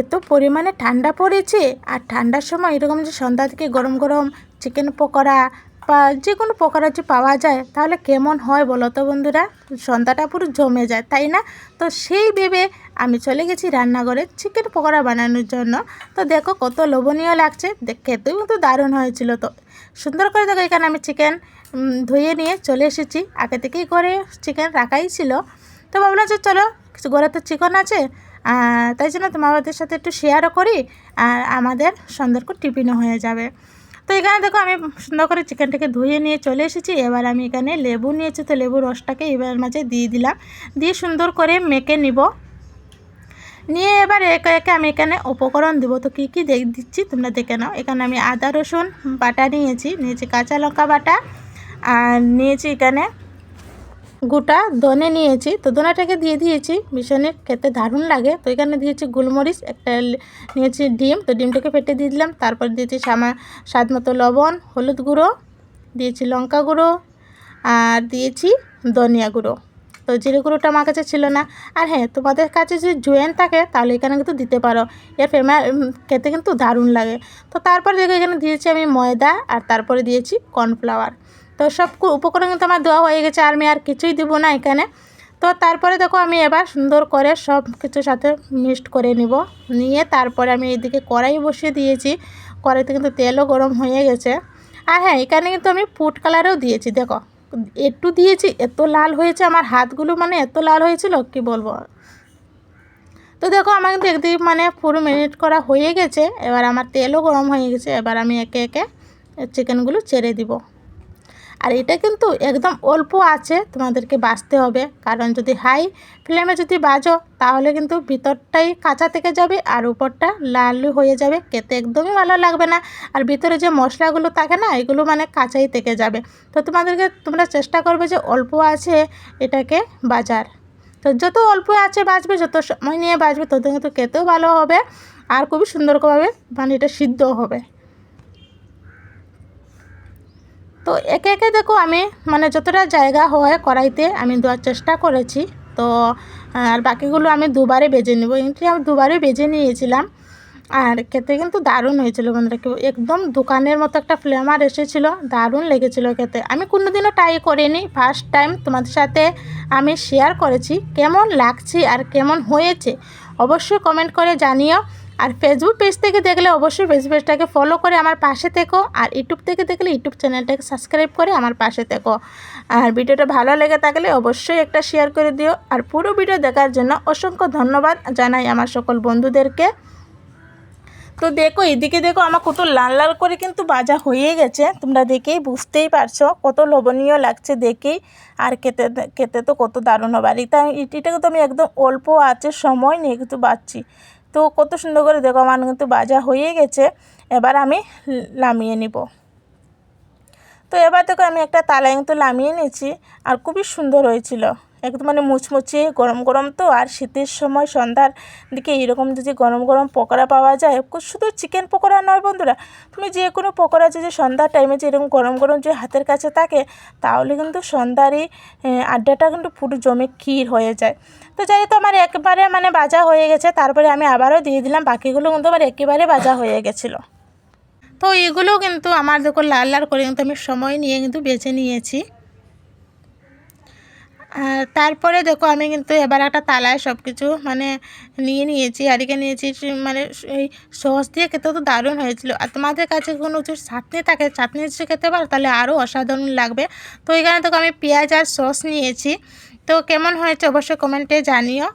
এত পরিমাণে ঠান্ডা পড়েছে, আর ঠান্ডার সময় এরকম যে সন্ধ্যা থেকে গরম গরম চিকেন পকোড়া বা যে কোনো পকোড়া যে পাওয়া যায়, তাহলে কেমন হয় বলো তো বন্ধুরা? সন্ধ্যাটা পুরো জমে যায়, তাই না? তো সেই ভেবে আমি চলে গেছি রান্নাঘরে চিকেন পকোড়া বানানোর জন্য। তো দেখো কত লোভনীয় লাগছে খেতেও কিন্তু দারুণ হয়েছিল তো। সুন্দর করে দেখো এখানে আমি চিকেন ধুয়ে নিয়ে চলে এসেছি। আগে থেকেই করে চিকেন রাখাই ছিল। তো ভাবলাম যে চলো, কিছু ঘরে তো চিকেন আছে তাই জন্য তোমাদের সাথে একটু শেয়ারও করি, আর আমাদের সুন্দর করে টিফিনও হয়ে যাবে। তো এখানে দেখো আমি সুন্দর করে চিকেনটাকে ধুয়ে নিয়ে চলে এসেছি, এবার আমি এখানে লেবু নিয়েছি, তো লেবু রসটাকে এবার মাঝে দিয়ে দিলাম। দিয়ে সুন্দর করে মেখে নিব। নিয়ে এবার একে একে আমি এখানে উপকরণ দেবো। তো কী কী দিচ্ছি তোমরা দেখে নাও। এখানে আমি আদা রসুন বাটা নিয়েছি নিয়েছি কাঁচা লঙ্কা বাটা, আর নিয়েছি এখানে গোটা দনে নিয়েছি। তো দোনাটাকে দিয়ে দিয়েছি। ভীষণই খেতে দারুণ লাগে। তো এখানে দিয়েছি গোলমরিচ, একটা নিয়েছি ডিম। তো ডিমটাকে ফেটে দিয়ে দিলাম। তারপর দিয়েছি সামা স্বাদ মতো লবণ, হলুদ গুঁড়ো, দিয়েছি লঙ্কা গুঁড়ো, আর দিয়েছি ধনিয়া গুঁড়ো। তো জিরে গুঁড়োটা আমার কাছে ছিল না। আর হ্যাঁ তোমাদের কাছে যদি জোয়েন থাকে, তাহলে এখানে কিন্তু দিতে পারো। এর ফেমা খেতে কিন্তু দারুণ লাগে। তো তারপরে দেখো এখানে দিয়েছি আমি ময়দা, আর তারপরে দিয়েছি কর্নফ্লাওয়ার। তো সব উপকরণ কিন্তু আমার দেওয়া হয়ে গেছে, আর আমি আর কিছুই দেবো না এখানে। তো তারপরে দেখো আমি এবার সুন্দর করে সব কিছুর সাথে মিক্সড করে নিব। নিয়ে তারপরে আমি এদিকে কড়াই বসিয়ে দিয়েছি। কড়াইতে কিন্তু তেলও গরম হয়ে গেছে। আর হ্যাঁ এখানে কিন্তু আমি ফুড কালারও দিয়েছি, দেখো। একটু দিয়েছি, এত লাল হয়েছে, আমার হাতগুলো মানে এত লাল হয়েছিল, কি বলব? তো দেখো, আমার কিন্তু একদিকে মানে পুরো মিনিট করা হয়ে গেছে। এবার আমার তেলও গরম হয়ে গেছে, এবার আমি একে একে চিকেনগুলো ছেড়ে দিব। আর এটা কিন্তু একদম অল্প আছে, তোমাদেরকে বাঁচতে হবে। কারণ যদি হাই ফ্লেমে যদি বাজো, তাহলে কিন্তু ভিতরটাই কাঁচা থেকে যাবে আর উপরটা লাল হয়ে যাবে। খেতে একদমই ভালো লাগবে না। আর ভিতরে যে মশলাগুলো থাকে না, এগুলো মানে কাঁচাই থেকে যাবে। তো তোমাদেরকে, তোমরা চেষ্টা করবে যে অল্প আছে এটাকে বাজার। তো যত অল্প আছে বাঁচবে, যত সময় নিয়ে বাঁচবে, তত কিন্তু খেতেও ভালো হবে। আর খুবই সুন্দরভাবে মানে এটা সিদ্ধ হবে। তো একে একে দেখো আমি মানে যতটা জায়গা হয় কড়াইতে আমি দেওয়ার চেষ্টা করেছি। তো, আর বাকিগুলো আমি দুবারে বেজে নেব। কিন্তু আমি দুবারে বেজে নিয়েছিলাম, আর খেতে কিন্তু দারুণ হয়েছিল বন্ধুরা। একদম দোকানের মতো একটা ফ্লেভার এসেছিল, দারুণ লেগেছিলো খেতে। আমি কোনো দিনও ট্রাই করিনি। ফার্স্ট টাইম তোমাদের সাথে আমি শেয়ার করেছি, কেমন লাগছে আর কেমন হয়েছে। অবশ্যই কমেন্ট করে জানিও। আর ফেসবুক পেজ থেকে দেখলে অবশ্যই ফেসবুক পেজটাকে ফলো করে আমার পাশে থেকো আর ইউটিউব থেকে দেখলে ইউটিউব চ্যানেলটাকে সাবস্ক্রাইব করে আমার পাশে থেকো। আর ভিডিওটা ভালো লেগে থাকলে অবশ্যই একটা শেয়ার করে দিও। আর পুরো ভিডিও দেখার জন্য অসংখ্য ধন্যবাদ জানাই আমার সকল বন্ধুদেরকে। তো দেখো, এদিকে দেখো আমার কত লাল লাল করে কিন্তু বাজা হয়ে গেছে। তোমরা দেখেই বুঝতেই পারছ কত লোভনীয় লাগছে দেখেই। আর খেতে খেতে তো কত দারুণ হবে। আর এটা এটাকে তো আমি একদম অল্প আছে, সময় নিয়ে কিন্তু বাচ্ছি। তো কত সুন্দর করে দেখো, আমার কিন্তু বাজা হয়ে গেছে। এবার আমি নামিয়ে নিব। তো এবার দেখো, আমি একটা তালা কিন্তু নামিয়ে নিয়েছি, আর খুবই সুন্দর হয়েছিল। একদম মানে মুচমুচে গরম গরম তো, আর শীতের সময় সন্ধ্যার দিকে এরকম যদি গরম গরম পকোড়া পাওয়া যায় শুধু চিকেন পকোড়া নয় বন্ধুরা, তুমি যে কোনো পকোড়া যদি সন্ধ্যার টাইমে যে এরকম গরম গরম যে হাতের কাছে থাকে, তাহলে কিন্তু সন্ধ্যারই আড্ডাটা কিন্তু পুরো জমে ক্ষীর হয়ে যায়। তো যাই তো আমার একবারে মানে বাজা হয়ে গেছে, তারপরে আমি আবারও দিয়ে দিলাম, বাকিগুলো কিন্তু আমার একেবারে বাজা হয়ে গেছিল। তো এগুলো কিন্তু আমার দেখো লাল লাল করে কিন্তু আমি সময় নিয়ে কিন্তু বেছে নিয়েছি। তারপরে দেখো আমি কিন্তু এবার একটা তালায় সব কিছু মানে নিয়ে নিয়েছি হারিকে নিয়েছি মানে এই সস দিয়ে খেতে তো দারুণ হয়েছিল। আর তোমাদের কাছে কোনো কিছু চাটনি থাকে, চাটনি যদি খেতে পারো তাহলে আরও অসাধারণ লাগবে। তো এখানে দেখো আমি পেঁয়াজ আর সস নিয়েছি। তো কেমন হয়েছে অবশ্যই কমেন্টে জানিও।